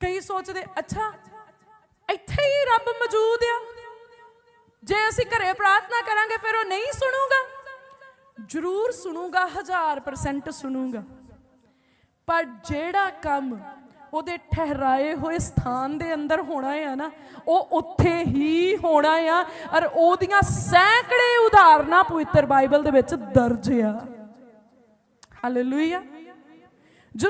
ਕਈ ਸੋਚਦੇ, ਅੱਛਾ, ਇੱਥੇ ਹੀ ਰੱਬ ਮੌਜੂਦ ਆ। ਜੇ ਅਸੀਂ ਘਰੇ ਪ੍ਰਾਰਥਨਾ ਕਰਾਂਗੇ, ਫਿਰ ਉਹ ਨਹੀਂ ਸੁਣੂਗਾ। ਜ਼ਰੂਰ ਸੁਣੂਗਾ 1000% ਸੁਣੂਗਾ। ਪਰ ਜਿਹੜਾ ਕੰਮ ਉਹਦੇ ਠਹਿਰਾਏ ਹੋਏ ਸਥਾਨ ਦੇ ਅੰਦਰ ਹੋਣਾ ਹੈ ਨਾ, ਉਹ ਉੱਥੇ ਹੀ ਹੋਣਾ ਆ। ਔਰ ਉਹਦੀਆਂ ਸੈਂਕੜੇ ਉਦਾਹਰਨਾਂ ਪਵਿੱਤਰ ਬਾਈਬਲ ਦੇ ਵਿੱਚ ਦਰਜ ਆ। ਹਾਲੇਲੂਇਆ